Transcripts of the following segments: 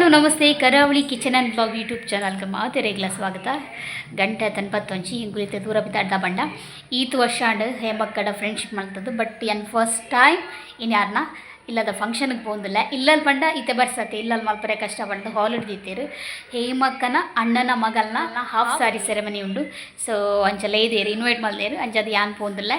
Hello, ನಮಸ್ತೆ. ಕರಾವಳಿ kitchen and blog YouTube ಚಾನಲ್ಗೆ ಮಾತೆರೆಗ್ಲ ಸ್ವಾಗತ. ಗಂಟೆ ತನ್ಪತ್ತೊಂಚಿ ಹಿಂಗುಳಿತೆ ದೂರ ಬಿದ್ದಾಡ್ದ ಬಂಡ. ಈತ್ ವರ್ಷ ಅಂಡ್ ಹೇಮಕ್ಕಡ ಫ್ರೆಂಡ್ಶಿಪ್ ಮಾಡ್ತದ್ದು ಬಟ್ ಎನ್ ಫಸ್ಟ್ ಟೈಮ್ ಇನ್ಯಾರನ್ನ ಇಲ್ಲದ ಫಂಕ್ಷನ್ಗೆ ಬಂದಿಲ್ಲ. ಇಲ್ಲಲ್ಲಿ ಬಂಡ, ಇತ್ತೆ ಬರ್ಸತ್ತೆ ಇಲ್ಲಲ್ಲಿ ಮಲ್ಪರೆ ಕಷ್ಟ ಬಂದು ಹಾಲ್ ಹಿಡ್ದಿತ್ತೀರು. ಹೇಮಕ್ಕನ, ಅಣ್ಣನ ಮಗಲ್ನ ಹಾಫ್ ಸಾರಿ ಸೆರೆಮನಿ ಉಂಡು. ಸೊ ಅಂಚಲ್ಲ ಇದೇರು ಇನ್ವೈಟ್ ಮಾಡಿದೇರು. ಅಂಚದು ಯಾನ್ ಪೋಂದಿಲ್ಲ.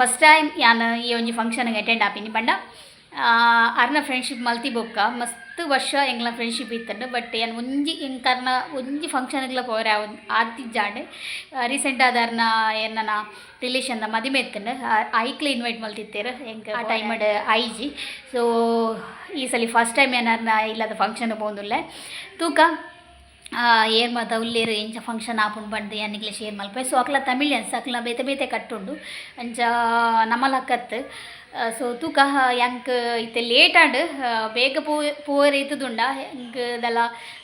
ಫಸ್ಟ್ ಟೈಮ್ ಯಾನ್ ಈ ಒಂಜಿ ಫಂಕ್ಷನ್ಗೆ ಅಟೆಂಡ್ ಆಪಿನಿ ಬಂಡ. ಅರ್ನ ಫ್ರೆಂಡ್ಶಿಪ್ ಮಲ್ತಿ ಬೊಕ್ಕ ಮಸ್ತ್ ವರ್ಷ ಎಂಗ್ಲ ಫ್ರೆಂಡ್ಶಿಪ್ ಇತ್ತಂಡು ಬಟ್ ಏನು ಒಂಜಿ ഒഞ്ചി ಕಾರ್ನ ಒಂಜಿ ಫಂಕ್ಷನ್ಗ್ಲ ಪೋರೆ ಆತಿಜ್ಜಾಂಡೆ ರೀಸೆಂಟ್ ಆದರ್ನ ಏನನ ರಿಲೇಷನ್ದ ಮದಿಮೆ ಇತ್ತಂಡು ಐಕ್ಲೆ ಇನ್ವೈಟ್ ಮಲ್ತಿತ್ತೇರು ಎಂಕ್ ಆ ಟೈಮಡ್ ಐಜಿ ಸೊ ಈ ಸಲ ಫಸ್ಟ್ ಟೈಮ್ ಏನಾರ್ನ ಇಲ್ಲದ ಫಂಕ್ಷನ್ ಪೋಂದುಲ್ಲ ತೂಕ ಏರ್ ಮಾತ ಉಲ್ಲೇರು ಎಂಚ ಫಂಕ್ಷನ್ ಆಪುಂಡು ಬಂದು ಯಾನಿಗ್ಲೆ ಶೇರ್ ಮಲ್ಪೆ. ಸೊ ಅಕ್ಲ ತಮಿಳಿಯನ್ಸ್ ಅಕ್ಲ ಬೇತೆ ಬೇತೆ ಕಟ್ಟುಂಡು. ಅಂಚ ನಮ್ಮಲಕ್ಕತ್ ಸೊ ತೂಕ ಯಾಂಕ್ ಇತ್ತೆ ಆಂಡ್ ಬೇಗ ಪೂ ಪೂವರ್ ಇತ್ತದುಂಡ ಹೆಂಗ್ ದಲ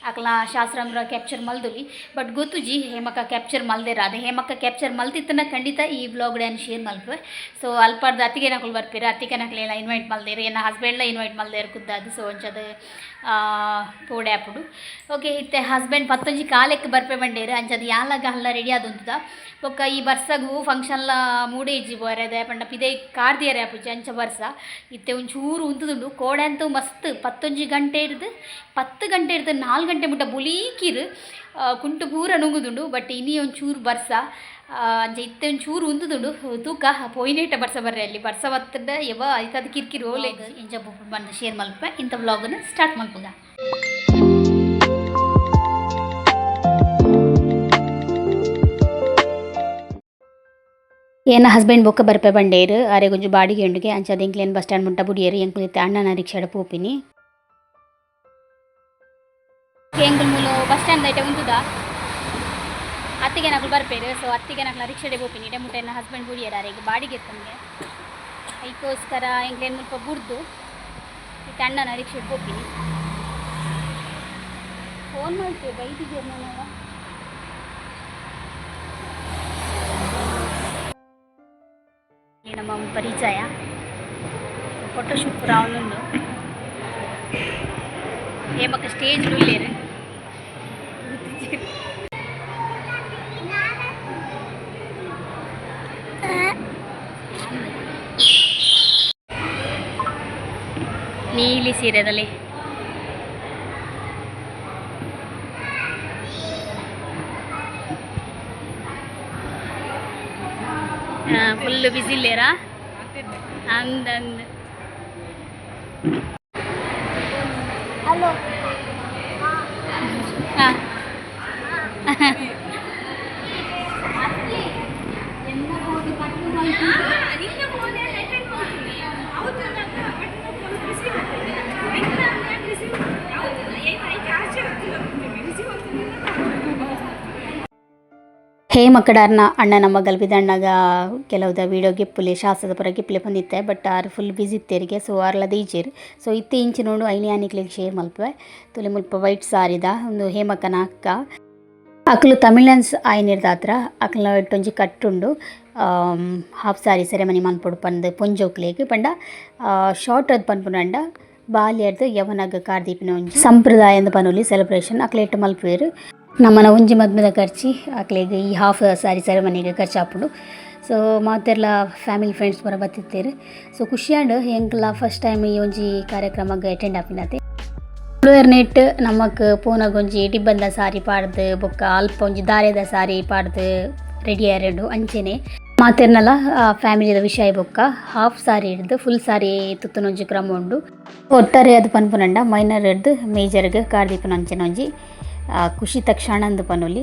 ಅಕ್ಲ ಶಾಸ್ತ್ರಂಬ್ರ ಕ್ಯಾಪ್ಚರ್ ಮಲ್ದುಲಿ ಬಟ್ ಗೊತ್ತುಜಿ ಹೇಮಕ್ಕ ಕ್ಯಾಪ್ಚರ್ ಮಲ್ದೇರ ಅದು ಹೇಮಕ್ಕ ಕ್ಯಾಪ್ಚರ್ ಮಲ್ತಿತ್ತನ ಖಂಡಿತ ಈ ಬ್ಲಾಗ್ ಏನು ಶೇರ್ ಮಲ್ಪೆ ಸೊ ಅಲ್ಪಾರ್ದು ಅತ್ತಿಗೆ ನಕಲು ಬರ್ಪೀರ. ಅತ್ತಿಗೆ ನಕಲೆಲ್ಲ ಇನ್ವೈಟ್ ಮಲ್ದೇರು. ಏನ ಹಸ್ಬೆಂಡ್ಲ ಇನ್ವೈಟ್ ಮಲ್ದೇರು ಕುದ್ದಾದು. ಸೊ ಒಂಚದ ಪೋಡೆ ಆಪುಡು. ಓಕೆ ಇತ್ತೆ ಹಸ್ಬೆಂಡ್ ಪತ್ತೊಂಜಿ ಕಾಲೆಕ್ ಬರ್ಪೆ ಬಂಡೇರು ಅಂಚದು ಯಾಲಾಗ ಅಲ್ಲ ರೆಡಿ ಆದುಂತದ. ಬೊಕ್ಕ ಈ ಬರ್ಸಗು ಫಂಕ್ಷನ್ಲ ಮೂಡೆ ಇಜ್ಜಿ ಬೋರೆದೆ. ಪಂಡ ಪಿದೆ ಕಾರ್ದಿಯರೇ ಆಪುಜಿ. ಅಂಚ ಬರ್ಸ. ಇತ್ತೆ ಒಂಚೂರು ಉಂತದುಂಡು. ಕೋಡೆ ಅಂತೂ ಮಸ್ತ್. ಪತ್ತೊಂಜಿ ಗಂಟೆ ಇರ್ದು. ಪತ್ತು ಗಂಟೆ ಇರ್ದು. ನಾಲ್ಕು ಗಂಟೆ ಮುಟ್ಟ ಬುಲೀಕಿರು. ಕುಂಟು ಪೂರ ನುಂಗುದುಂಡು. ಬಟ್ ಇನ್ನೀ ಒಂಚೂರು ಬರ್ಸ. ಅಂಚ ಇತ್ತೆ ಒಂಚೂರು ಉಂತದುಂಡು. ತೂಕ ಪೋಯಿನೇಟ ಬರ್ಸ ಬರ್ರೆ ಅಲ್ಲಿ. ಬರ್ಸ ಬತ್ತದ ಯವ ಐತದ ಕಿರ್ಕಿರಿ ಓಲೆ ಇಂಚ ಬಂದು ಶೇರ್ ಮಲ್ಪ ಇಂಥ ವ್ಲಾಗನ್ನು ಸ್ಟಾರ್ಟ್ ಮಲ್ಪುಗ. ಏನ ಹಸ್ಬೆಂಡ್ ಬೊಕ್ಕ ಬರ್ಪೆ ಬಂಡೇರು, ಅರೆ ಗೊಂಚು ಬಾಡಿಗೆ ಉಂಡಿಗೆ ಅಂಚದ ಎಂಕ್ಲೇನ್ ಬಸ್ ಸ್ಟ್ಯಾಂಡ್ ಮುಟ್ಟ ಬುಡಿಯರು ಎಂಕ್ಲಿತ್ತೆ ಅಣ್ಣನ ರಿಕ್ಷಾಡ ಪೋಪಿನಿ. ಎಂಕಲ್ ಮೂಲು ಬಸ್ ಸ್ಟ್ಯಾಂಡ್ ಐಟೆ ಉಂಟುದ? ಅತ್ತಿಗೆ ನಕಲು ಬರ್ಪೇರು, ಸೊ ಅತ್ತಿಗೆ ನಕಲ ರಿಕ್ಷಾಡೆ ಪೋಪಿನಿ. ಇಡೆ ಮುಟ್ಟೆ ಹಸ್ಬೆಂಡ್ ಬುಡಿಯರು ಅರೆ ಬಾಡಿಗೆ ಇರ್ತಂಗೆ ಅದಕ್ಕೋಸ್ಕರ ಎಂಕ್ಲೇನ್ ಮುಲ್ಪ ಬುಡ್ದು ಇತ್ತೆ ಅಣ್ಣನ ರಿಕ್ಷಾಡ್ ಪೋಪಿನಿ. ಫೋನ್ ಮಾಡ್ತೇವೆ ಬೈದಿದ್ದೆ ನಾನು ನಮ್ಮ ಪರಿಚಯ. ಫೋಟೋಶೂಟ್ ಅವನೊಂದು ಏ ಮಕ್ಕ ಸ್ಟೇಜ್ ಉಳ್ಳೇರು ನೀಲಿ ಸೀರೆದಲ್ಲಿ. ಫುಲ್ ಬಿಸಿ ಇಲ್ಲೇರಾ ಅಂದಂದ ಹಲೋ ಹಾಂ ಅಣ್ಣ ಅಣ್ಣನ ಮಗಲ್ ಬಿದಣ್ಣಗ ಕೆಲವುದ ವೀಡಿಯೋ ಗಿಪ್ಪುಲೆ ಶಾಸ್ತ್ರದ ಪರ ಗಿಪ್ಲೆ ಬಂದಿತ್ತೆ ಬಟ್ ಆರು ಫುಲ್ ಬಿಸಿ ಇತ್ತೇರಿಗೆ ಸೊ ಆರ್ಲದ ಈಜೇರು ಸೊ ಇತ್ತೆ ಇಂಚು ನೋಡು ಐನಿ ಆನಿಕ್ಲಿಗೆ ಶೇರ್ ಮಲ್ಪೆ ತುಲೆ ಮುಲ್ಪ ವೈಟ್ ಸಾರಿದ ಒಂದು ಹೇಮಕ್ಕನ ಅಕ್ಕ. ಅಕ್ಲು ತಮಿಳನ್ಸ್ ಆಯ್ನಿರ್ದ ಹತ್ರ ಅಕ್ಲ ಇಟ್ಟೊಂಜಿ ಕಟ್ಟುಂಡು ಹಾಫ್ ಸಾರಿ ಸೆರೆಮನಿ ಮನ್ಪೊಡು ಪಂದು ಪೊಂಜೋಕ್ಲೇಗ್ ಪಂಡ ಶಾರ್ಟ್ ಅದು ಪನ್ಪುನಂಡ ಬಾಲ್ಯರ್ದು ಯವನಗ ಕಾರ್ದೀಪಿನ ಒಂಜಿ ಸಂಪ್ರದಾಯದ ಪನೋಲಿ ಸೆಲೆಬ್ರೇಷನ್ ಅಕ್ಲ ಇಟ್ಟು ಮಲ್ಪುವೆರು. ನಮ್ಮನ ಒಂಜಿ ಮದ್ಮದ ಖರ್ಚಿ ಅಕ್ಲೆಗ್ ಈ ಹಾಫ್ ಸಾರಿ ಸೆರೆಮನಿಗೆ ಖರ್ಚು ಹಾಪುಂಡು ಸೊ ಮಾತೆರ್ಲ ಫ್ಯಾಮಿಲಿ ಫ್ರೆಂಡ್ಸ್ ಪೂರ ಬತ್ತಿತ್ತೇರು ಸೊ ಖುಷಿಯಾಂಡ್ ಎಂಕ್ಲ ಫಸ್ಟ್ ಟೈಮ್ ಈ ಒಂಜಿ ಕಾರ್ಯಕ್ರಮಕ್ಕೆ ಅಟೆಂಡ್ ಆಪಿನತೆ ನೆಟ್ ನಮಕ್ ಪೂನಗ ಒಂಜಿ ಡಿಬ್ಬಂದ ಸಾರಿ ಪಾಡ್ದು, ಬೊಕ್ಕ ಅಲ್ಪ ಒಂಜಿ ದಾರೆದ ಸಾರಿ ಪಾಡ್ದು ರೆಡಿ ಆರೆಂಡು ಅಂಚೆನೆ. ಮಾತೆರ್ನಲ ಫ್ಯಾಮಿಲಿದ ವಿಷಯ ಬೊಕ್ಕ ಹಾಫ್ ಸಾರಿ ಹಿಡ್ದು ಫುಲ್ ಸಾರಿ ತುತ್ತನೊಂಜಿ ಕ್ರಮ ಉಂಡು. ಒಟ್ಟಾರೆ ಅದು ಪನ್ಪುನಂಡ ಮೈನರ್ ಹಿಡ್ದು ಮೇಜರ್ಗೆ ಕಾರ್ದೀಪನ ಅಂಚೆನ ಒಂಜಿ ಖುಷಿ ತಕ್ಷಣ ಅಂದು ಪನುಲಿ.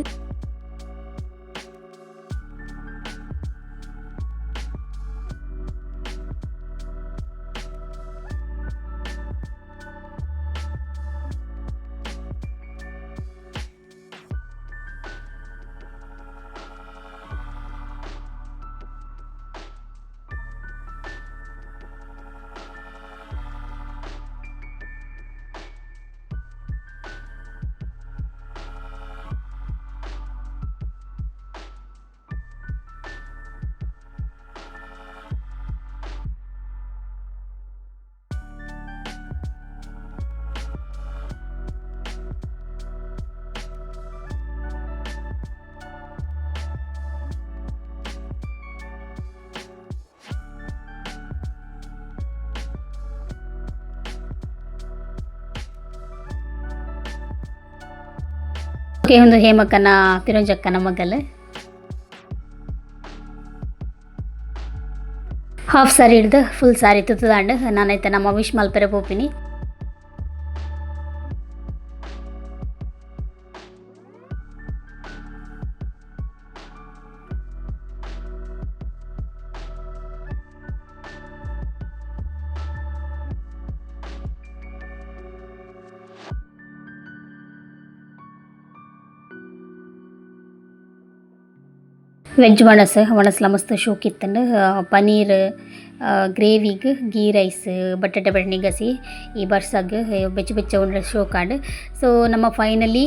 ಓಕೆ ಒಂದು ಹೇಮಕ್ಕನ ಪಿರಂಜಕ್ಕನ ಮಗಲ್. ಹಾಫ್ ಸಾರಿ ಹಿಡ್ದು ಫುಲ್ ಸಾರಿ ತುತ್ತದಾಂಡು, ನಾನೈತೆ ನಮ್ಮ ವಿಶ್ ಮಲ್ಪೆರೆ ಪೋಪಿನಿ. ವೆಜ್ ಮಣಸ್ ಮಣಸ್ಲ ಮಸ್ತ್ ಶೋಕ್ ಇತ್ತಂಡು ಪನೀರ್ ಗ್ರೇವಿಗೆ ಗೀ ರೈಸ್ ಬಟಾಟೆ ಬೆಣ್ಣೆ ಗಸಿ ಈ ಬರ್ಸಾಗ ಬೆಚ್ಚ ಬೆಚ್ಚ ಉಂಡ್ರೆ ಶೋಕ್ ಆಂಡ್ ಸೊ ನಮ್ಮ ಫೈನಲಿ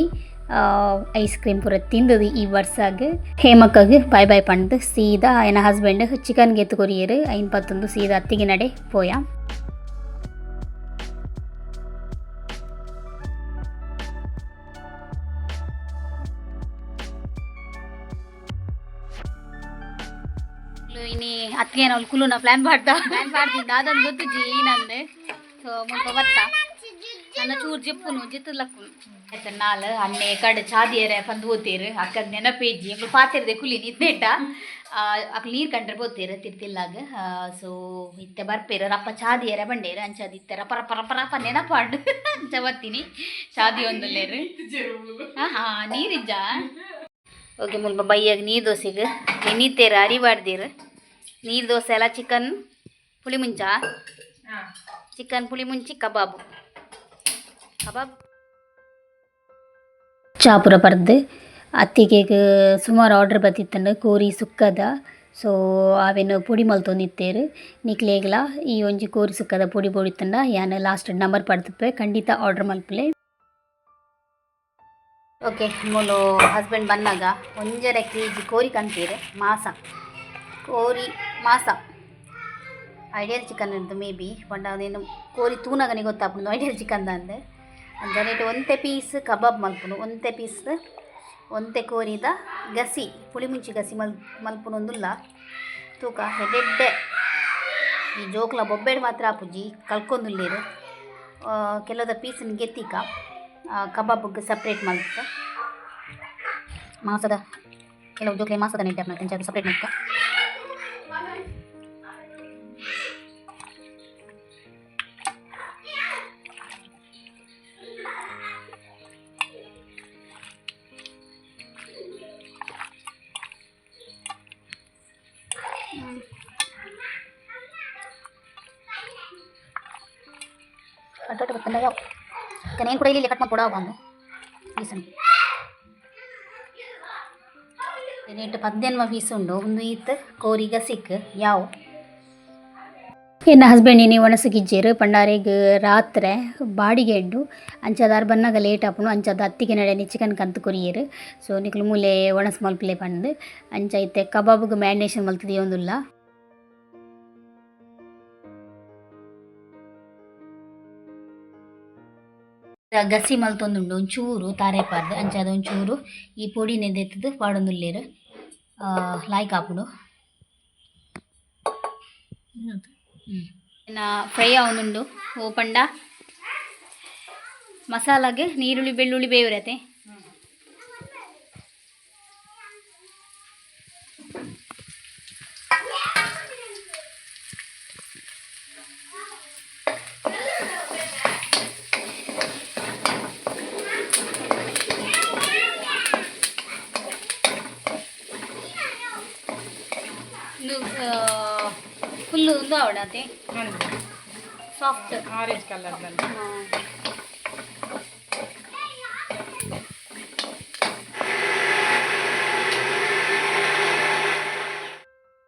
ಐಸ್ ಕ್ರೀಮ್ ಪೂರ ತಿಂದದು ಈ ವರ್ಷಾಗ ಹೇಮಕ್ಕಾಗ ಬಾಯ್ ಬಾಯ್ ಪಂಡ್ ಸೀದಾ ಆಯನ ಹಸ್ಬೆಂಡ್ ಚಿಕನ್ ಗೆತ್ತು ಕೊರಿಯರು ಐನ್ ಪತ್ತೊಂದು ಸೀದಾ ಅತ್ತಿಗೆ ನಡೆ ಪೋಯ ಇನಿ ಅತ್ತಿಗೆ ನಾವು ಕುಲುನ ಪ್ಲ್ಯಾನ್ ಮಾಡ್ದ? ಪ್ಲಾನ್ ಮಾಡ್ದಿದ್ದ ಅದೊಂದು ಗೊತ್ತಿಜ್ಜಿ ನಂದು ಸೊ ಮುಲ್ಪ ಬತ್ತ ನನ್ನ ಚೂರು ಜಿಪ್ಪುನು ಜಿತ್ತಲಕ್ಕುನು ಆಯ್ತು ನಾಲ್ ಅಣ್ಣೆ ಕಡೆ ಚಾದಿಯರೆ ಬಂದು ಓದ್ತೀರಿ ಅಕ್ಕದ ನೆನಪೇಜಿ ಎಂಗಳು ಪಾತಿರದೆ ಕುಲಿ ನಿದ್ದೆಟ್ಟ ಅಕ್ಕ ನೀರು ಕಂಡ್ರೆ ಬೋತೀರು ತಿರ್ತಿಲ್ಲಾಗ. ಸೊ ಇತ್ತೆ ಬರ್ಪೇರು ರಪ್ಪ ಚಾದಿಯರೆ ಬಂಡೇರು ಅಂಚದ ಇತ್ತೆ ರಪ್ಪ ರಪ್ಪ ರಪ್ಪ ರಪ್ಪ ನೆನಪಾಡು. ಅಂಚ ಬರ್ತೀನಿ. ಚಾದಿ ಒಂದಲ್ಲೇರು. ಹಾಂ ಹಾಂ ನೀರಿಜ್ಜ? ಓಕೆ ಮುಲ್ಪ ಬೈಯಾಗ ನೀರು ದೋಸೆಗೆ. ನೆನೀತೇರು ಅರಿಬಾರ್ದಿರು ನೀರು ದೋಸೆ ಎಲ್ಲ ಚಿಕನ್ ಪುಳಿ ಮುಂಚ? ಚಿಕನ್ ಪುಳಿ ಮುಂಚಿ ಕಬಾಬ್. ಕಬಾಬ್? ಚಾಪುರ ಬರ್ದು ಅತ್ತಿಗೆ ಸುಮಾರು ಆರ್ಡ್ರ್ ಬತ್ತಿತ್ತಂಡು ಕೋರಿ ಸುಕ್ಕದ. ಸೊ ಅವೇನು ಪುಡಿ ಮಲ್ತೊಂದಿತ್ತೇರು ನಿಕ್ಲೇಗ್ಲ ಈ ಒಂಜಿ ಕೋರಿ ಸುಕ್ಕದ ಪುಡಿ ಬೋಡಿತ್ತಂಡ ಯಾನ್ ಲಾಸ್ಟ್ ನಂಬರ್ ಪಡ್ತಪ್ಪೆ ಖಂಡಿತ ಆರ್ಡ್ರ್ ಮಲ್ಪಲೆ. ಓಕೆ ಮೂಲು ಹಸ್ಬೆಂಡ್ ಬಂದಾಗ ಒಂಜರ ಕೆ ಜಿ ಕೋರಿ ಕಂತೀರಿ ಮಾಸ. ಕೋರಿ ಮಾಸ. ಐಡಿಯಲ್ ಚಿಕನ್ ಇರ್ದು ಮೇ ಬಿ ಬಟ್ ಅದೇನು ಕೋರಿ ತೂನಗನಿ ಗೊತ್ತಾಗ್ಬೋದು ಐಡಿಯಲ್ ಚಿಕನ್ ಅಂದೆ ಅಂದರೆ. ಒಂತೆ ಪೀಸ್ ಕಬಾಬ್ ಮಲ್ಪುನು ಒಂತೆ ಪೀಸ್ ಒಂತೆ ಕೋರಿದ ಗಸಿ ಪುಳಿ ಮುಂಚಿ ಗಸಿ ಮಲ್, ಮಲ್ಪುನೊಂದುಲ್ಲ. ತೂಕ ಹೆಡೆಡ್ಡೆ. ಈ ಜೋಕ್ಲ ಬೊಬ್ಬೆಡ್ ಮಾತ್ರ ಆಪುಜಿ ಕಲ್ಕೊಂದುಲ್ಲೇರು ಕೆಲದ ಪೀಸ್ ಗೆತ್ತಿಕ ಕಬಾಬ್ಗೆ ಸಪ್ರೇಟ್ ಮಲ್ಪ ಮಾಸದ, ಕೆಲವು ಜೋಕ್ಲೆ ಮಾಸದ ಅದು ಸಪ್ರೇಟ್ ಮಾಡ್ಕ. ಕಟ್ಟೋಟ ಬರ್ತಂದಾಗ ಕನೇನು ಕೂಡ ಇಲ್ಲಿ ಕಟ್ ಮಾಡಿ ಕೊಡೋ ಬಂದು ಬೀಸನ್ ನೆಟ್ಟು ಬೀಸುಂಡು ಒಂದು ಈತ ಕೋರಿಗ ಸಿಕ್ ಯಾವ? ಎನ್ನ ಹಸ್ಬೆಂಡ್ ಏನೇ ಒಣಸಗಿಜ್ಜೇರು ಪಂಡಾರಿಗೆ ರಾತ್ರೆ ಬಾಡಿಗೆ ಇಡ್ಡು, ಅಂಚದಾರು ಬಂದಾಗ ಲೇಟ್ ಆಪಣು ಅಂಚದ ಅತ್ತಿಗೆ ನಡೆಯ ಚಿಕನ್ ಕಂತು ಕುರಿಯರು. ಸೊ ನಿಕ್ಲು ಮೂಲೆ ಒಣಸ್ ಮಲ್ಪಲೆ ಪಂಡು ಅಂಚ ಇತ್ತೆ ಕಬಾಬ್ಗೆ ಮ್ಯಾರಿನೇಷನ್ ಮಲ್ತಿದೆಯೊಂದುಲ್ಲ ಗಸಿ ಮಲ್ತೊಂದುಂಡು ಒಂಚೂರು ತಾರೆಪಾರ್ದು, ಅಂಚಾದ ಒಂಚೂರು ಈ ಪುಡಿ ದೆತ್ತದು ಪಾಡೊಂದುಲ್ಲೇರು. ಲಾಯ್ಕ್ ಇನ್ನ ಫ್ರೈ ಅವನುಂಡು ಓಪಂಡ. ಪಂಡ ಮಸಾಲಾಗೆ ನೀರುಳ್ಳಿ, ಬೆಳ್ಳುಳ್ಳಿ ಬೇವ್ರತೆ ಒಂದು ಸಾಫ್ಟ್ ಆರೆಂಜ್ ಕಲರ್ ಬಂದು.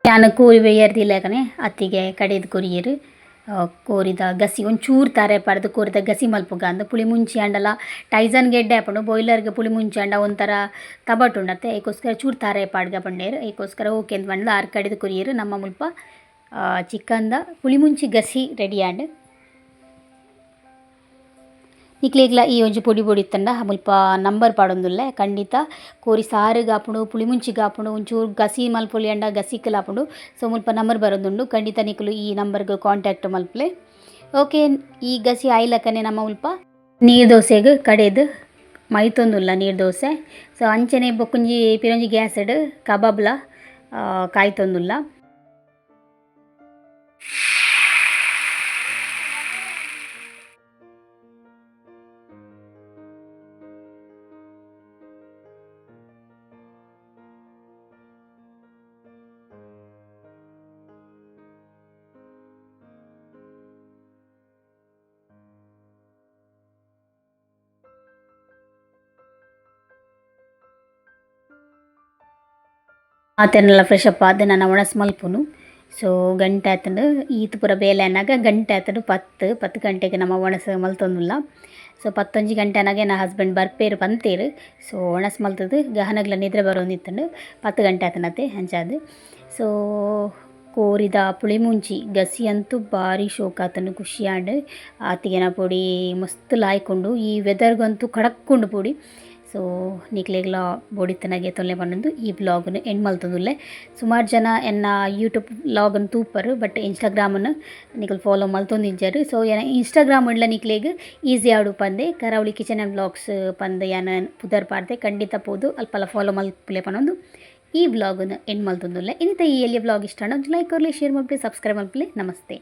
ನಾನು ಕೂರಿ ಬೇಯರ್ದಿಲ್ಲ ಕಣೆ ಅತ್ತಿಗೆ ಕಡೆದು ಕುರಿಯರು. ಕೋರಿದ ಗಸಿ ಒಂಚೂರು ತಾರೆ ಪಡೆದು ಕೋರಿದ ಗಸಿ ಮಲ್ಪುಗ ಅಂದ. ಪುಳಿ ಮುಂಚಿ ಅಂಡಲ್ಲ ಟೈಸನ್ ಗೆಡ್ಡೆ ಹಾಕೊಂಡು ಬಾಯ್ಲರ್ಗೆ ಪುಳಿ ಮುಂಚಿ ಅಂಡ ಒಂಥರ ತಬಟ್ ಉಂಡತ್ತೆ ಏಕೋಸ್ಕರ ಚೂರು ತಾರೆ ಪಾಡ್ಗ ಬಂಡೇರು ಏಕೋಸ್ಕರ ಓಕೆ ಅಂತ ಬಂಡ್ಲ ಆರು ಕಡೆದು ಕುರಿಯರು ನಮ್ಮ ಮುಲ್ಪ ಮುಂಚಿ ಗಸಿ ರೆಡಿ ಆಂಡ್ ನಿಕ್ಲೇಗ್ಲ ಈ ಒಂಜಿ ಪೊಡಿ ಪೊಡಿ ಇತ್ತಂಡ ಮುಲ್ಪ ನಂಬರ್ ಪಾಡೊಂದುಲ್ಲೆ ಖಂಡಿತ ಕೋರಿ ಸಾರು ಆಪುಂಡು ಪುಳಿ ಗಾಪುಂಡು ಒಂಚೂರು ಗಸಿ ಮಲ್ಪೊಲಿ ಅಂಡ ಗಸಿಕ್ಕಲ್ ಆಪುಂಡು ಸೊ ಮುಲ್ಪ ನಂಬರ್ ಬರೋದುಂಡು ಖಂಡಿತ ನಿಕ್ಲು ಈ ನಂಬರ್ಗೆ ಕಾಂಟ್ಯಾಕ್ಟ್ ಮಲ್ಪಲೆ. ಓಕೆ ಈ ಗಸಿ ಆಯ್ಲಕ್ಕನೆ ನಮ್ಮ ಮುಲ್ಪ ನೀರು ದೋಸೆಗೆ ಕಡೆದು ಮೈತೊಂದುಲ್ಲ ನೀರು ದೋಸೆ ಸೊ ಅಂಚನೆ ಬೊಕ್ಕುಂಜಿ ಪಿರೊಂಜಿ ಗ್ಯಾಸಡ್ ಕಬಾಬ್ಲ ಆ, ಕಾಯ್ತೊಂದುಲ್ಲ. ಆತನೆಲ್ಲ ಫ್ರೆಶ್ ಅಪ್ ಆದ ನಾನು ಮಲ್ಪುನು. ಸೊ ಗಂಟೆ ಆತಂಡು ಈತ್ ಪೂರ ಬೇಲೆ ಅನ್ನಾಗ ಗಂಟೆ ಆತಂಡು ಪತ್ತು ಪತ್ತು ಗಂಟೆಗೆ ನಮ್ಮ ಒಣಸ ಮಲ್ತೊಂದುಲ್ಲ. ಸೊ ಪತ್ತೊಂಜಿ ಅನ್ನಾಗೆ ನಾ ಹಸ್ಬೆಂಡ್ ಬರ್ಪೇರು ಬಂತೇರು ಸೊ ಒಣಸ್ ಮಲ್ತದ್ದು, ಗಹನಗ್ಲ ನಿದ್ರೆ ಬರೋಂದಿತ್ತಂಡು, ಪತ್ತು ಗಂಟೆ ಆತನತ್ತೆ ಹಂಚಾದು. ಸೊ ಕೋರಿದ ಪುಳಿಮುಂಚಿ ಗಸಿ ಅಂತೂ ಭಾರಿ ಶೋಕ ಆತನು ಖುಷಿಯಾಡ್. ಆತಿಗೆನ ಪುಡಿ ಮಸ್ತ್ ಲಾಯ್ಕೊಂಡು, ಈ ವೆದರ್ಗಂತೂ ಕಡಕ್ಕೊಂಡು ಪೊಡಿ. ಸೊ ನಿಕ್ಲೆಗ್ಲ ಬೋಡಿತ್ತನಾಗೆ ತೊಲೆ ಬಂದು ಈ ಬ್ಲಾಗನ್ನು ಎಂಡ್ ಮಲ್ತಂದುಲ್ಲೆ. ಸುಮಾರು ಜನ ಎನ್ನ ಯೂಟ್ಯೂಬ್ ಬ್ಲಾಗನ್ನು ತೂಪರು ಬಟ್ ಇನ್ಸ್ಟಾಗ್ರಾಮನ್ನು ನಿಕಲ್ ಫಾಲೋ ಮಲ್ತೊಂದಿಜ್ಜರು ಸೊ ಏನ ಇನ್ಸ್ಟಾಗ್ರಾಮ್ ಉಳ್ಳ ನಿಕ್ಲೆಗ್ ಈಸಿ ಆಡು ಪಂದೆ, ಕರಾವಳಿ ಕಿಚನ್ ಆ್ಯಂಡ್ ಬ್ಲಾಗ್ಸ್ ಪಂದೆ ಯಾನ ಪುದರ್ ಪಾಡ್ದೆ, ಖಂಡಿತ ಪೋದು ಅಲ್ಪಲ್ಲ ಫಾಲೋ ಮಲ್ಪಲೆ ಪನೊಂದು ಈ ಬ್ಲಾಗನ್ನು ಎಂಡ್ ಮಲ್ತೊಂದುಲ್ಲೆ. ಇನ್ನಿತ ಈ ಎಲ್ಲಿ ಬ್ಲಾಗ್ ಇಷ್ಟ ಲೈಕ್ ಅವ್ರಲ್ಲಿ ಶೇರ್ ಮಲ್ಪಲೆ ಸಬ್ಸ್ಕ್ರೈಬ್ ಮಲ್ಪಲೆ, ನಮಸ್ತೆ.